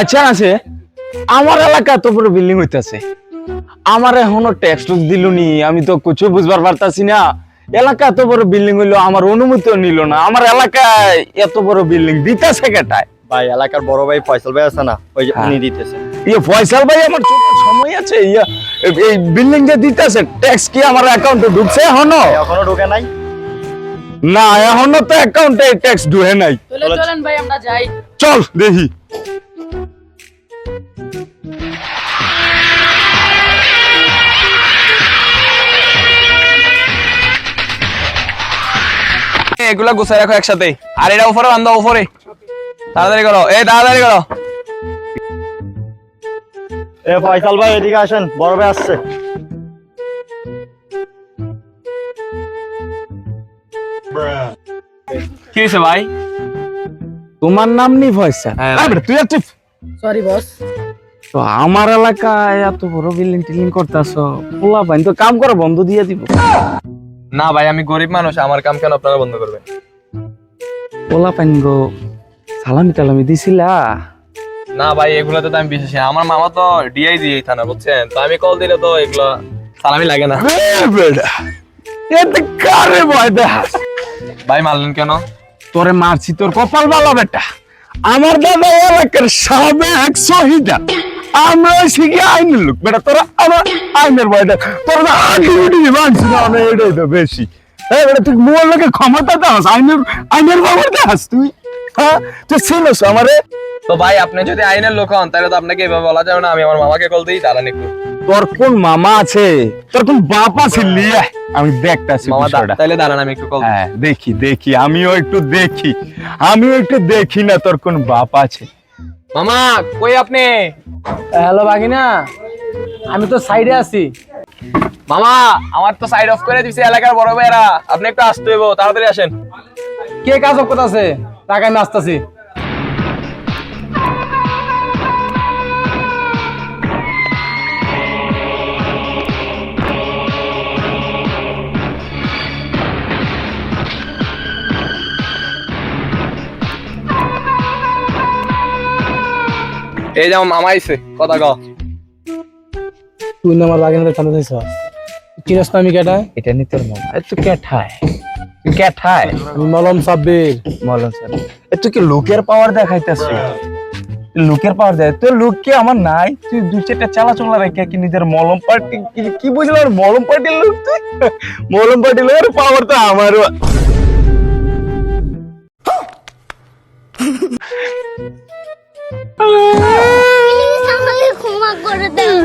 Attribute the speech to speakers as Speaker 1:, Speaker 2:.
Speaker 1: আচ্ছা আছে। আমার এলাকা এত বড় বিল্ডিং হইতাছে। আমার এখনও ট্যাক্স টুক দিলুনি আমি তো কিছু বুঝবার পারতাছি না। এলাকা এত বড় বিল্ডিং হইল, আমার অনুমতিও নিল না। আমার এলাকায় এত বড় বিল্ডিং দিতেছে কেটায়?
Speaker 2: ভাই এলাকার বড় ভাই ফয়সাল ভাই আছে না ওই যে
Speaker 1: হ্যাঁ।
Speaker 2: উনি দিতেছে।
Speaker 1: ইয়ে ফয়সাল ভাই আমার ছোট সময় আছে ইয়া এই বিল্ডিং যে দিতেছে ট্যাক্স কি আমার অ্যাকাউন্টে ঢুকছে এখনও?
Speaker 2: এখনও ঢোকে নাই।
Speaker 1: না এখনও তো অ্যাকাউন্টে ট্যাক্স ঢুকে নাই।
Speaker 3: চলে চলেন ভাই আমরা যাই।
Speaker 1: চল দেখি।
Speaker 4: এগুলা গুছাই রাখো একসাথে। আর এটা উপরে বান্ধো উপরে। তাড়াতাড়ি করো। এই তাড়াতাড়ি করো।
Speaker 2: এ ফয়সাল ভাই এদিকে আসেন। বড় ভাই আসছে।
Speaker 4: কি হয়েছে ভাই?
Speaker 1: তোমার নাম নি ফয়সাল?
Speaker 4: হ্যাঁ,
Speaker 1: আরে তুই একটু
Speaker 3: সরি বস
Speaker 1: তো আমার এলাকায় এত বড় বিল্ডিং টিল্ডিং করতেছ পোলা পাইন তো কাম করে বন্ধ দিয়ে দিব।
Speaker 4: না ভাই আমি গরিব মানুষ আমার কাম কেন আপনারা বন্ধ করবেন?
Speaker 1: পোলা পাইন গো সালামি টালামি দিছিলা?
Speaker 4: না ভাই এগুলোতে তো আমি বিশ্বাসী না। আমার মামা তো ডিআইজি এই থানা বুঝছেন? তো আমি কল দিলে তো এগুলো সালামি লাগে না।
Speaker 1: বেড়া এতে কারে ভয় দেখাস?
Speaker 4: ভাই মারলেন কেন?
Speaker 1: তোরে মারছি তোর কপাল ভালো বেটা। আমার দাদা এলাকার সাবেক শহীদা। আমরা শিখি আইনের লোক। বেটা তোরা আমার আইনের ভয় দেখ। তোরা তো আগে উঠি মানছি না আমরা এটাই তো বেশি। হ্যাঁ বেটা তুই মোর লোকে ক্ষমতা দাস আইনের আইনের বাবার দাস তুই? হ্যাঁ? তুই ছিলস আমারে?
Speaker 4: তো ভাই আপনি যদি আইনের লোক হন তাহলে তো আপনাকে এভাবে বলা যাবে না। আমি আমার মামাকে কল দিই দাঁড়ান একটু।
Speaker 1: তোর কোন মামা আছে? তোর কোন বাপ আছে? লিয়ে। আমি দেখতাছি বিষয়টা।
Speaker 4: তাহলে দাঁড়ান আমি একটু কল
Speaker 1: হ্যাঁ দেখি দেখি। আমিও একটু দেখি। আমিও একটু দেখি না তোর কোন বাপ আছে।
Speaker 4: মামা কই আপনি?
Speaker 3: হ্যালো বাগিনা। আমি তো সাইডে আছি।
Speaker 4: মামা আমার তো সাইড অফ করে দিছে এলাকার বড় ভাইরা আপনি একটু আসতে হইব তাড়াতাড়ি আসেন।
Speaker 3: কে কাজ করতেছে? টাকা আমি আসতেছি।
Speaker 4: এই যে আমার মামা আইছে কথা কও।
Speaker 3: তুই না আমার বাগিনাতে থামতে চাইছ চিনস না আমি কেটা
Speaker 1: এটা নি তোর মামা। এ তুই কেঠায়? তুই কেঠায়
Speaker 3: মলম সাব্বির।
Speaker 1: তুই কি লোকের পাওয়ার দেখাইতেছ লোকের পাওয়ার দেয় তোর লোক কি আমার নাই? তুই দু চারটা চালা চলা রেখে কি নিজের মলম পার্টি কি- কি বুঝলাম মলম পার্টির লোক তুই? মলম পার্টির লোকের পাওয়ার তো আমারও।
Speaker 5: আমাকে ক্ষমা করে দাও।